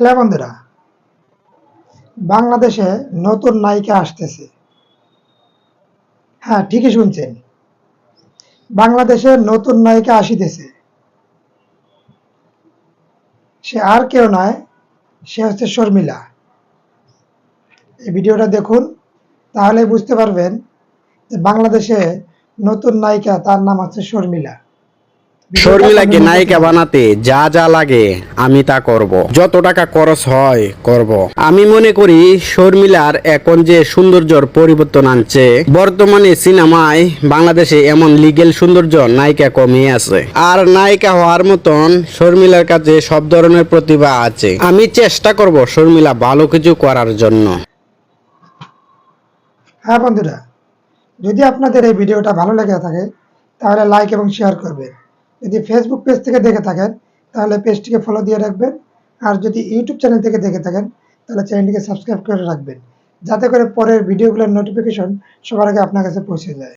Hello বন্ধুরা। বাংলাদেশে নতুন নায়িকা আসতেছে। হ্যাঁ ঠিকই শুনছেন। বাংলাদেশে নতুন নায়িকা আসিতেছে। সে আর কেউ নয়, সে হচ্ছে শর্মিলা। এই ভিডিওটা দেখুন, তাহলে বুঝতে পারবেন যে বাংলাদেশে নতুন নায়িকা তার নাম হচ্ছে শর্মিলা। শর্মিলাকে নায়িকা বানাতে যা যা লাগে আমি তা করব। যত টাকা খরচ হয় করব। আমি মনে করি শর্মিলার এখন যে সৌন্দর্যর পরিবর্তন আনছে বর্তমানে সিনেমায় বাংলাদেশে এমন লিগেল সৌন্দর্য নায়িকা কমিয়ে আছে। আর নায়িকা হওয়ার মতন শর্মিলার কাছে সব ধরনের প্রতিভা আছে। আমি চেষ্টা করব শর্মিলা ভালো কিছু করার জন্য। হ্যাঁ বন্ধুরা যদি আপনাদের এই ভিডিওটা ভালো লেগে থাকে তাহলে লাইক এবং শেয়ার করবেন। যদি ফেসবুক পেজ থেকে দেখে থাকেন, তাহলে পেজটিকে ফলো দিয়ে রাখবেন। আর যদি ইউটিউব চ্যানেল থেকে দেখে থাকেন, তাহলে চ্যানেলটিকে সাবস্ক্রাইব করে রাখবেন। যাতে করে পরের ভিডিওগুলোর নোটিফিকেশন সবার আগে আপনার কাছে পৌঁছে যায়।